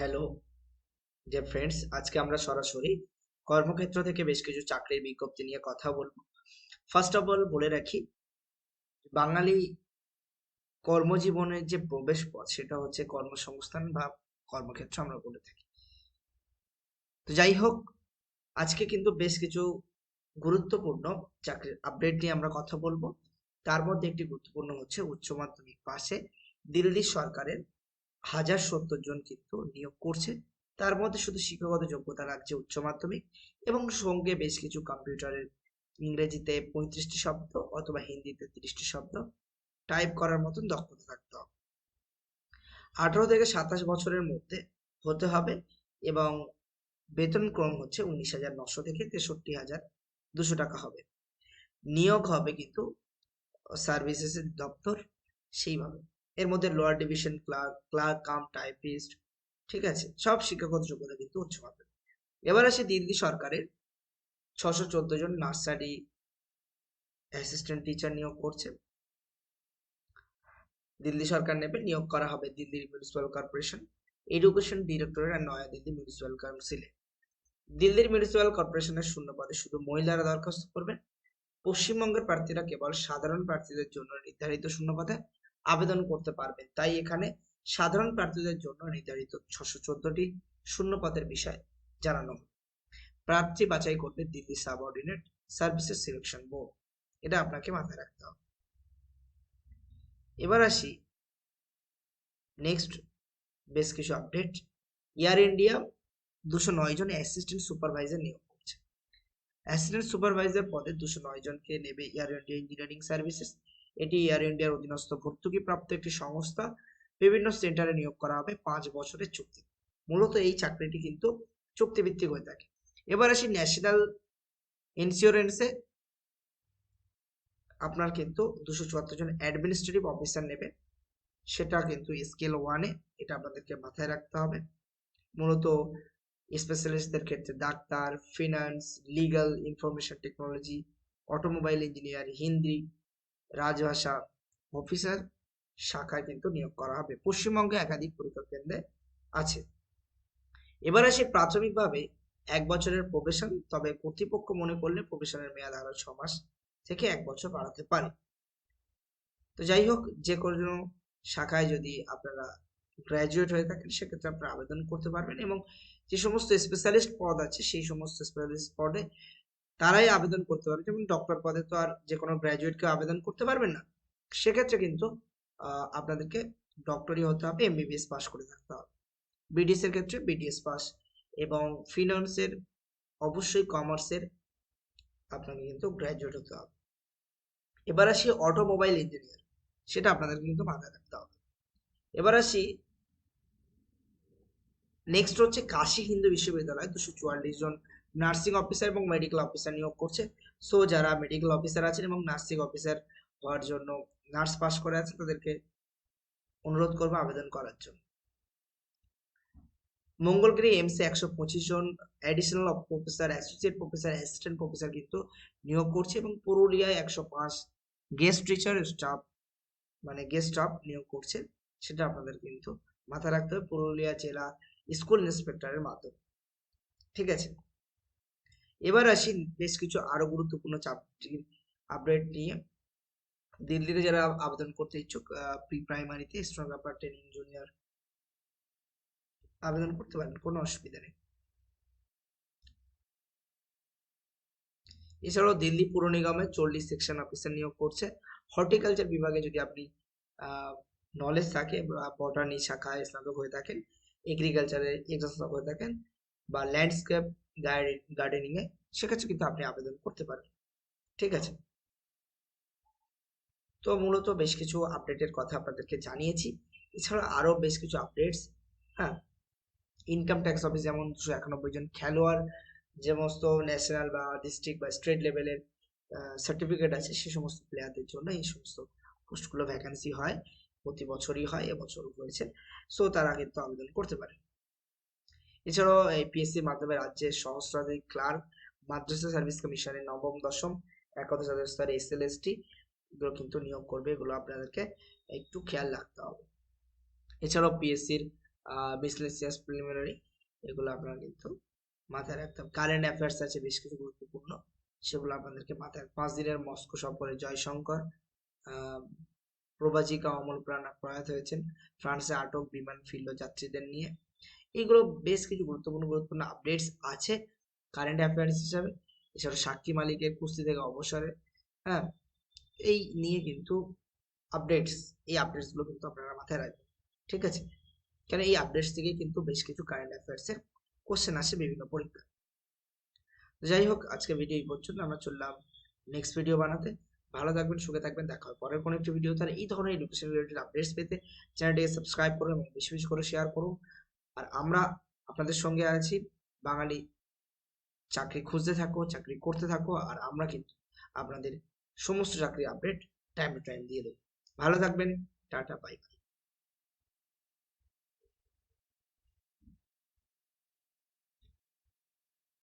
Hello যে friends আজকে আমরা সরাসরি কর্মক্ষেত্র থেকে বেশ কিছু চাকরির বিজ্ঞপ্তি নিয়ে কথা বলব। ফার্স্ট অফ অল বলে রাখি, বাঙালি কর্মজীবনের যে প্রবেশ পথ সেটা হচ্ছে কর্মসংস্থান বা কর্মক্ষেত্র আমরা বলে থাকি। তো যাই হোক, আজকে কিন্তু বেশ কিছু গুরুত্বপূর্ণ চাকরির আপডেট নিয়ে আমরা কথা বলব। তার মধ্যে একটি গুরুত্বপূর্ণ হচ্ছে উচ্চ মাধ্যমিক পাশে দিল্লি সরকারের হাজার সত্তর জন কিন্তু নিয়োগ করছে। তার মধ্যে শুধু শিক্ষাগত যোগ্যতা রাখছে উচ্চ মাধ্যমিক এবং সঙ্গে বেশ কিছু কম্পিউটারের, ইংরেজিতে পঁয়ত্রিশটি শব্দ অথবা হিন্দিতে তিরিশটি শব্দ টাইপ করার মতন দক্ষতা থাকতে হবে। আঠারো থেকে সাতাশ বছরের মধ্যে হতে হবে এবং বেতন ক্রম হচ্ছে উনিশ হাজার নশো থেকে তেষট্টি হাজার দুশো টাকা হবে। নিয়োগ হবে কিন্তু সার্ভিসেসের দপ্তর সেইভাবে। এর মধ্যে lower division clerk clerk cum typist ঠিক আছে? সব শিক্ষাগত যোগ্যতা কিন্তু উচ্চ মাধ্যমিক। এবার আসে দিল্লি সরকারের। ছশো চোদ্দ জন নার্সারি অ্যাসিস্ট্যান্ট টিচার নিয়োগ করছে। দিল্লি সরকার নেবে, নিয়োগ করা হবে দিল্লির মিউনিসিপ্যাল কর্পোরেশন এডুকেশন ডিরেক্টরেট আর নয়াদিল্লি মিউনিসিপ্যাল কাউন্সিলে দিল্লির মিউনিসিপ্যাল কর্পোরেশনের শূন্য পদে শুধু মহিলারা দরখাস্ত করবেন পশ্চিমবঙ্গের প্রার্থীরা কেবল সাধারণ প্রার্থীদের জন্য নির্ধারিত শূন্য পদে আবেদন করতে পারবেন। তাই এখানে সাধারণ প্রার্থীদের জন্য নির্ধারিত ছশো চোদ্দটি শূন্য পদের বিষয় জানানো। প্রার্থী বাছাই করবে Delhi subordinate services selection board. এটা আপনাকে মাথায় রাখতে হবে। এবার আসি নেক্সট বেশ কিছু আপডেট। এয়ার ইন্ডিয়া দুশো নয় জন অ্যাসিস্ট্যান্ট সুপারভাইজার নিয়োগ করছে। অ্যাসিস্ট্যান্ট সুপারভাইজার পদে দুশো নয় জনকে নেবে এয়ার ইন্ডিয়া ইঞ্জিনিয়ারিং সার্ভিসেস। এটি এয়ার ইন্ডিয়ার অধীনস্থ ভর্তুকিপ্রাপ্ত একটি সংস্থা। বিভিন্ন সেন্টারে নিয়োগ করা হবে পাঁচ বছরের চুক্তি। মূলত এই চাকরিটি কিন্তু চুক্তিভিত্তিক হয়ে থাকে। এবার আসি ন্যাশনাল ইন্স্যুরেন্সে আপনার কিন্তু দুশো চুয়াত্তর জন অ্যাডমিনিস্ট্রেটিভ অফিসার নেবে সেটা কিন্তু স্কেল ওয়ানে এটা আপনাদেরকে মাথায় রাখতে হবে। মূলত স্পেশালিস্টদের ক্ষেত্রে doctor finance legal information technology automobile engineer Hindi রাজভাষা officer শাখায় কিন্তু নিয়োগ করা হবে। পশ্চিমবঙ্গে একাধিক পরীক্ষা কেন্দ্রে আছে। এবার আসি প্রাথমিকভাবে এক বছরের প্রবেশন তবে কর্তৃপক্ষ মনে করলে প্রবেশনের মেয়াদ আরও ছ মাস থেকে এক বছর বাড়াতে পারে। তো যাই হোক, যে কোনো শাখায় যদি আপনারা গ্র্যাজুয়েট হয়ে থাকেন, সেক্ষেত্রে আপনারা আবেদন করতে পারবেন এবং যে সমস্ত স্পেশালিস্ট পদ আছে, সেই সমস্ত স্পেশালিস্ট পদে তারাই আবেদন করতে পারবে। যেমন ডক্টর পদে তো আর যে কোনো গ্র্যাজুয়েটকে আবেদন করতে পারবেন না। সেক্ষেত্রে কিন্তু আপনাদেরকে ডক্টরই হতে হবে এমবিবিএস পাস করে থাকতে হবে। বিডিএস এর ক্ষেত্রে বিডিএস পাস এবং ফিনান্সের অবশ্যই কমার্সের আপনাকে কিন্তু গ্র্যাজুয়েট হতে হবে। এবার আসি অটোমোবাইল ইঞ্জিনিয়ার সেটা আপনাদেরকে কিন্তু মাথায় রাখতে হবে। এবার আসি নেক্সট হচ্ছে কাশী হিন্দু বিশ্ববিদ্যালয় দুশো চুয়াল্লিশ জন নার্সিং অফিসার এবং মেডিকেল অফিসার নিয়োগ করছে। সো যারা মেডিকেল অফিসার আছেন এবং নার্সিং অফিসার হওয়ার জন্য নার্স পাস করে আছেন, তাদেরকে অনুরোধ করব আবেদন করার জন্য। মঙ্গলগিরি এমসি একশো পঁচিশ জন additional professor associate professor assistant professor কিন্তু নিয়োগ করছে এবং পুরুলিয়ায় একশো পাঁচ গেস্ট টিচার স্টাফ মানে গেস্ট স্টাফ নিয়োগ করছে। সেটা আপনাদের কিন্তু মাথায় রাখতে হবে। পুরুলিয়া জেলা স্কুল ইন্সপেক্টরের মাধ্যমে। ঠিক আছে? এবার আসি বেশ কিছু আরও গুরুত্বপূর্ণ চাকরির আপডেট নিয়ে। দিল্লিতে যারা আবেদন করতে ইচ্ছুক প্রি প্রাইমারিতে স্টেনোগ্রাফার ট্রেনিং জুনিয়র আবেদন করতে পারেন, কোনো অসুবিধা নেই। এছাড়াও দিল্লি পুর নিগমে চল্লিশ সেকশন অফিসার নিয়োগ করছে। হর্টিকালচার বিভাগে যদি আপনি নলেজ থাকে বা বটানি শাখায় স্নাতক হয়ে থাকেন এগ্রিকালচারে এক্সাম হয়ে থাকেন বা ল্যান্ডস্কেপ গার্ডেনিং এ সেক্ষেত্রে কিন্তু আপনি আবেদন করতে পারেন। ঠিক আছে? তো মূলত বেশ কিছু আপডেটের কথা আপনাদেরকে জানিয়েছি। এছাড়া আরও বেশ কিছু আপডেটস হ্যাঁ? ইনকাম ট্যাক্স অফিস যেমন দুশো একানব্বই জন খেলোয়াড়, যে সমস্ত ন্যাশনাল বা ডিস্ট্রিক্ট বা স্টেট লেভেলের সার্টিফিকেট আছে, সে সমস্ত প্লেয়ারদের জন্য এই সমস্ত পোস্টগুলো ভ্যাকান্সি হয়। প্রতি বছরই হয় এবছর হয়েছে। সো তারা কিন্তু আবেদন করতে পারে। এছাড়াও এপিএসসির মাধ্যমে রাজ্যের সহস্রাধিক ক্লার্ক মাদ্রাসা সার্ভিস কমিশনের নবম, দশম, একাদশ হাজার স্তরে এস এল এগুলো কিন্তু নিয়োগ করবে, এগুলো আপনাদেরকে একটু খেয়াল রাখতে হবে। এছাড়াও পিএসসির বিসলেসিয়াস প্রিলিমিনারি এগুলো আপনারা কিন্তু মাথায় রাখতে হবে। কারেন্ট অ্যাফেয়ার্স আছে, বেশ কিছু গুরুত্বপূর্ণ, সেগুলো আপনাদেরকে মাথায় পাঁচ দিনের মস্কো সফরে জয়শঙ্কর প্রবাচিকা অমল প্রাণা প্রয়াত হয়েছেন। ফ্রান্সে আটক বিমান ফিরল যাত্রীদের নিয়ে। এগুলো বেশ কিছু গুরুত্বপূর্ণ গুরুত্বপূর্ণ আপডেটস আছে। কারেন্ট অ্যাফেয়ার্স হিসাবে এছাড়া সাক্ষী মালিকের কুস্তি থেকে অবসরে হ্যাঁ? এই নিয়ে কিন্তু আপডেটস এই আপডেটসগুলো কিন্তু আপনারা মাথায় রাখবেন, ঠিক আছে? কেন এই আপডেটস থেকে কিন্তু বেশ কিছু কারেন্ট অ্যাফেয়ার্স এর কোশ্চেন আসে বিভিন্ন পরীক্ষা যাই হোক আজকে ভিডিও এই পর্যন্ত, আমরা চললাম নেক্সট ভিডিও বানাতে। ভালো থাকবেন, সুখে থাকবেন, দেখা হবে পরের কোনো একটি ভিডিও তার এই ধরনের এডুকেশন রিলেটেড আপডেটস পেতে চ্যানেলটিকে সাবস্ক্রাইব করুন এবং বেশি বেশি করে শেয়ার করুন। আর আমরা আপনাদের সঙ্গে আছি। বাঙালি চাকরি খুঁজতে থাকো, চাকরি করতে থাকো, আর আমরা কিন্তু আপনাদের সমস্ত চাকরি আপডেট টাইম টু টাইম দিয়ে দেবো। ভালো থাকবেন, টাটা বাই